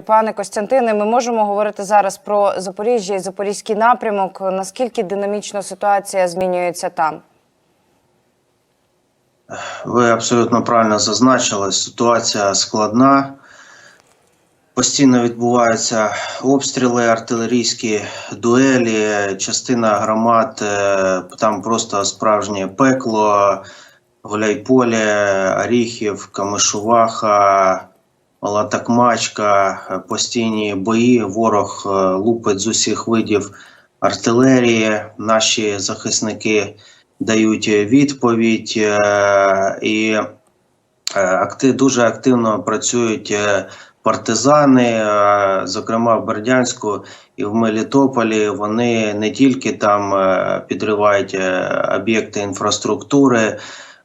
Пане Костянтине, ми можемо говорити зараз про Запоріжжя і Запорізький напрямок. Наскільки динамічно ситуація змінюється там? Ви абсолютно правильно зазначили. Ситуація складна. Постійно відбуваються обстріли, артилерійські дуелі. Частина громад е, там просто справжнє пекло. Гуляйполе, Оріхів, Камишуваха, Малатакмачка, е, постійні бої. Ворог е, лупить з усіх видів артилерії. Наші захисники дають відповідь е, і дуже активно працюють партизани, зокрема в Бердянську і в Мелітополі. Вони не тільки там підривають об'єкти інфраструктури,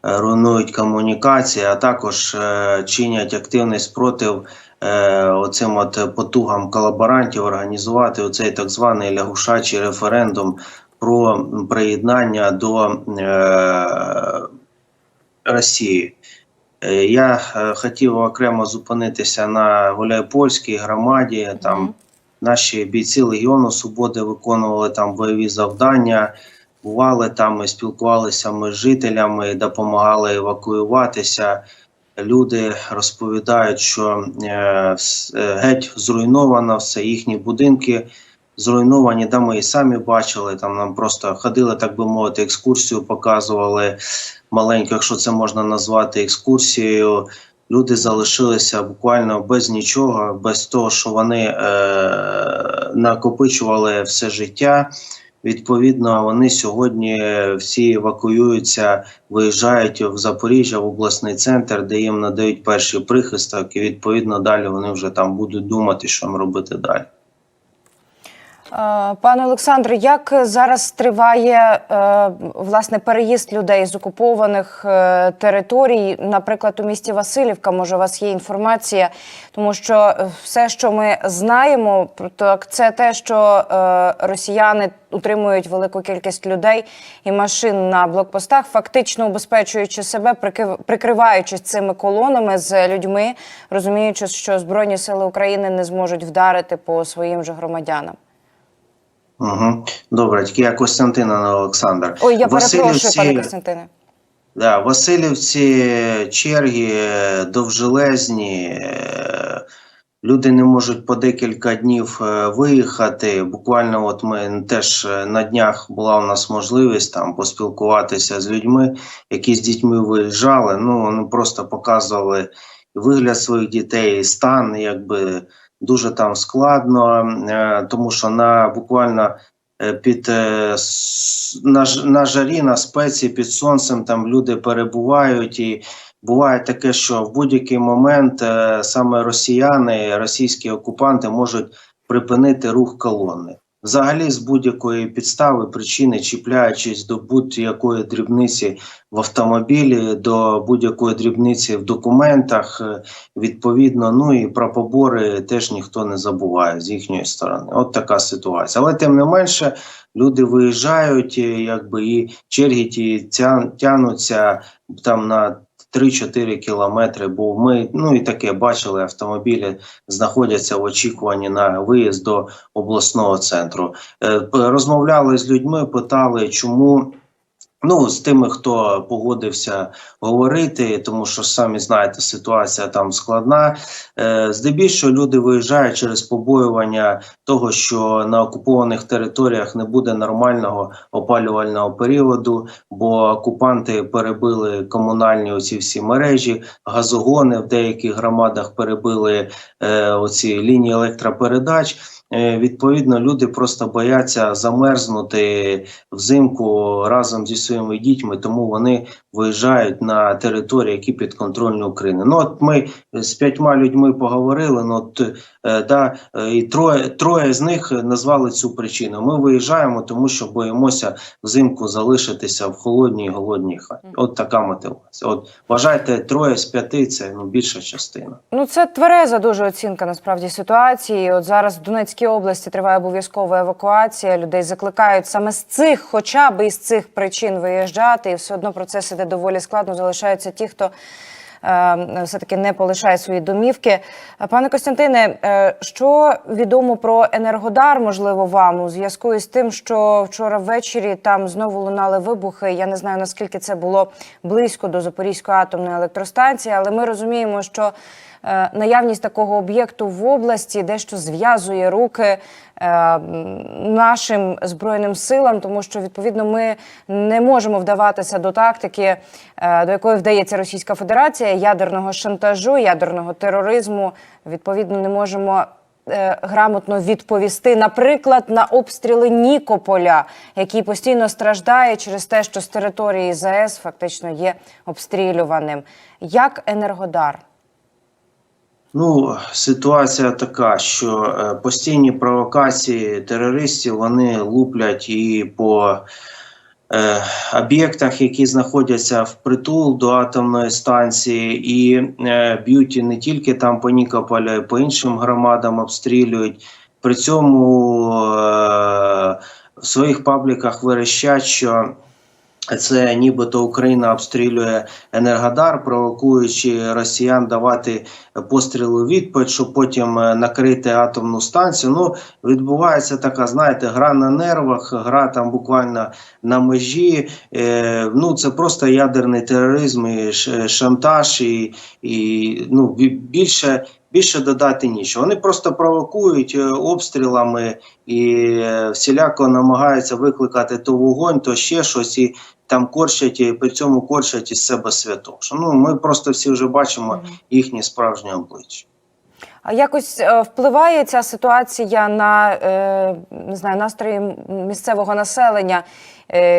руйнують комунікації, а також е, чинять активний спротив е, оцим от потугам колаборантів організувати оцей так званий лягушачий референдум про приєднання до е, Росії. Е, Я е, хотів окремо зупинитися на Гуляйпольській громаді. Там наші бійці Легіону Свободи виконували там бойові завдання, бували там, спілкувалися ми з жителями, допомагали евакуюватися. Люди розповідають, що е, е, геть зруйновано все, їхні будинки зруйновані. Там ми і самі бачили. Там нам просто ходили, так би мовити, екскурсію показували маленьку, якщо це можна назвати екскурсією. Люди залишилися буквально без нічого, без того, що вони е, накопичували все життя. Відповідно, вони сьогодні всі евакуюються, виїжджають в Запоріжжя, в обласний центр, де їм надають перший прихисток, і відповідно далі вони вже там будуть думати, що їм робити далі. Пане Олександре, як зараз триває е, власне переїзд людей з окупованих е, територій, наприклад, у місті Васильівка? Може, у вас є інформація, тому що е, все, що ми знаємо, так це те, що росіяни утримують велику кількість людей і машин на блокпостах, фактично убезпечуючи себе, прикриваючись цими колонами з людьми, розуміючи, що збройні сили України не зможуть вдарити по своїм же громадянам. Угу. Добре, тільки я Костянтин, а не Олександр. Ой, я перепрошую, пане Костянтине. Да, Васильівці черги довжелезні. е, Люди не можуть по декілька днів е, виїхати. Буквально, от ми теж е, на днях була у нас можливість там поспілкуватися з людьми, які з дітьми виїжджали. Ну вони просто показували вигляд своїх дітей, стан, якби дуже там складно, е, тому що на буквально е, під е, на, на жарі, на спеці під сонцем там люди перебувають і. Буває таке, що в будь-який момент саме росіяни, російські окупанти можуть припинити рух колони. Взагалі, з будь-якої підстави, причини, чіпляючись до будь-якої дрібниці в автомобілі, до будь-якої дрібниці в документах, е, відповідно, ну і про побори теж ніхто не забуває з їхньої сторони. От така ситуація. Але тим не менше, люди виїжджають, якби і черги ті тянуться там на 3-4 кілометри, бо ми ну і таке бачили, автомобілі знаходяться в очікуванні на виїзд до обласного центру. Е, Розмовляли з людьми, питали, чому. Ну, з тими, хто погодився говорити, тому що самі знаєте, ситуація там складна. Е, здебільшого люди виїжджають через побоювання того, що на окупованих територіях не буде нормального опалювального періоду, бо окупанти перебили комунальні оці всі мережі, газогони в деяких громадах перебили е, оці лінії електропередач. Е, відповідно, люди просто бояться замерзнути взимку разом зі своїми дітьми, тому вони виїжджають на території, які підконтрольні України. Ну от ми з п'ятьма людьми поговорили. Ну от е, да, і троє троє з них назвали цю причину. Ми виїжджаємо, тому що боїмося взимку залишитися в холодній голодній хаті. От така мотивація. От вважайте, троє з п'яти це ну більша частина. Ну це твереза дуже оцінка насправді ситуації. От зараз в Донецькій області триває обов'язкова евакуація. Людей закликають саме з цих, хоча б із цих причин виїжджати, і все одно процес іде доволі складно. Залишаються ті, хто е, все таки не полишає свої домівки. Пане Костянтине, е, що відомо про Енергодар, можливо, вам у зв'язку із тим, що вчора ввечері там знову лунали вибухи. Я не знаю наскільки це було близько до Запорізької атомної електростанції, але ми розуміємо, що наявність такого об'єкту в області дещо зв'язує руки е, нашим збройним силам, тому що відповідно ми не можемо вдаватися до тактики, е, до якої вдається Російська Федерація ядерного шантажу, ядерного тероризму. Відповідно, не можемо. е, Грамотно відповісти, наприклад, на обстріли Нікополя, який постійно страждає через те, що з території ЗАЕС фактично є обстрілюваним. Як Енергодар? Ну, ситуація така, що е, постійні провокації терористів вони луплять і по е, об'єктах, які знаходяться впритул до атомної станції, і е, б'ють не тільки там по Нікополю, а й по іншим громадам обстрілюють. При цьому е, в своїх пабліках верещать, що це нібито Україна обстрілює Енергодар, провокуючи росіян давати постріли у відповідь, щоб потім е, накрити атомну станцію. Ну відбувається така, знаєте, гра на нервах, гра там буквально на межі. Е, ну це просто ядерний тероризм і шантаж, і, і ну більше. Більше додати нічого. Вони просто провокують е, обстрілами і е, всіляко намагаються викликати то вогонь, то ще щось, і там корчать, і при цьому корчать із себе святош. Ну ми просто всі вже бачимо їхні справжні обличчя. А якось е, впливає ця ситуація на не знаю, настрої місцевого населення?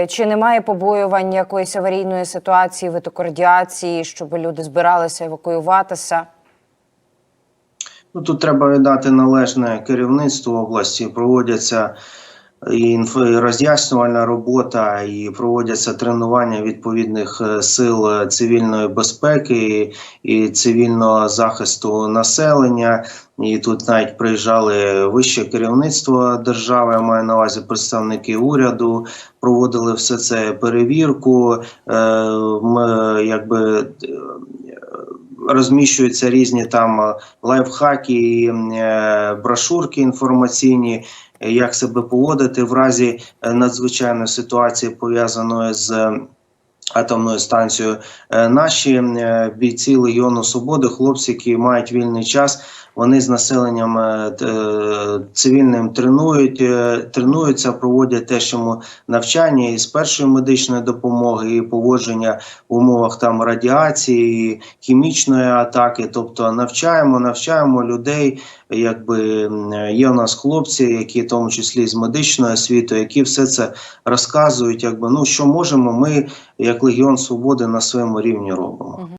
Чи немає побоювань якоїсь аварійної ситуації, витокардіації, щоб люди збиралися евакуюватися? Ну тут треба віддати належне керівництво області. Проводяться і роз'яснювальна робота, і проводяться тренування відповідних е, сил е, цивільної безпеки і, цивільного захисту населення. І тут навіть приїжджали вище керівництво держави, я маю на увазі представники уряду, проводили все це перевірку. Е, ми якби. Розміщуються різні там е, лайфхаки, і, е, брошурки інформаційні, як себе поводити в разі е, надзвичайної ситуації, пов'язаної з атомною станцією. Е, Наші е, бійці Легіону Свободи, хлопці, які мають вільний час, вони з населенням е, цивільним тренують, тренуються, проводять теж йому навчання із першої медичної допомоги, і поводження в умовах там радіації, і хімічної атаки. Тобто навчаємо, навчаємо людей. Якби є у нас хлопці, які в тому числі з медичної освіти, які все це розказують. Якби ну що можемо, ми як Легіон Свободи на своєму рівні робимо.